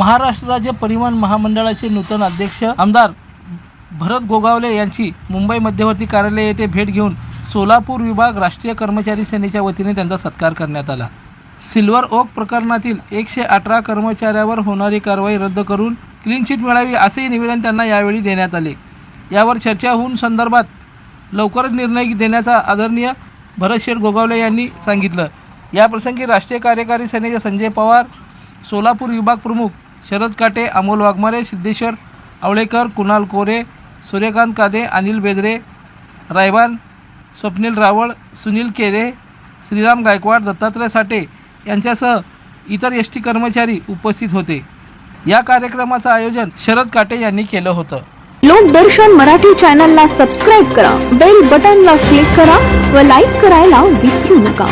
महाराष्ट्र राज्य परिवहन महामंडळाचे नूतन अध्यक्ष आमदार भरत गोगावले यांची मुंबई मध्यवर्ती कार्यालय येथे भेट घेऊन सोलापूर विभाग राष्ट्रीय कर्मचारी सेनेच्या वतीने त्यांचा सत्कार करण्यात आला. सिल्वर ओक प्रकरणातील एकशे अठरा कर्मचाऱ्यावर होणारी कारवाई रद्द करून क्लीन चिट मिळावी असेही निवेदन त्यांना यावेळी देण्यात आले. यावर चर्चा होऊन संदर्भात लवकरच निर्णय देण्याचा आदरणीय भरत शेठ गोगावले यांनी सांगितलं. याप्रसंगी राष्ट्रीय कार्यकारी सेनेचे संजय पवार सोलापूर विभाग प्रमुख शरद काटे अमोल वाघमारे सिद्धेश्वर आवळेकर कुणाल कोरे सूर्यकांत कादे अनिल बेदरे रायबान स्वप्नील रावळ सुनील केरे श्रीराम गायकवाड दत्तात्रय साठे यांच्यासह इतर एस टी कर्मचारी उपस्थित होते. या कार्यक्रमाचं आयोजन शरद काटे यांनी केलं होतं. लोकदर्शन मराठी चॅनलला सबस्क्राईब करा बेल बटनला क्लिक करा व लाईक करायला विसरू नका.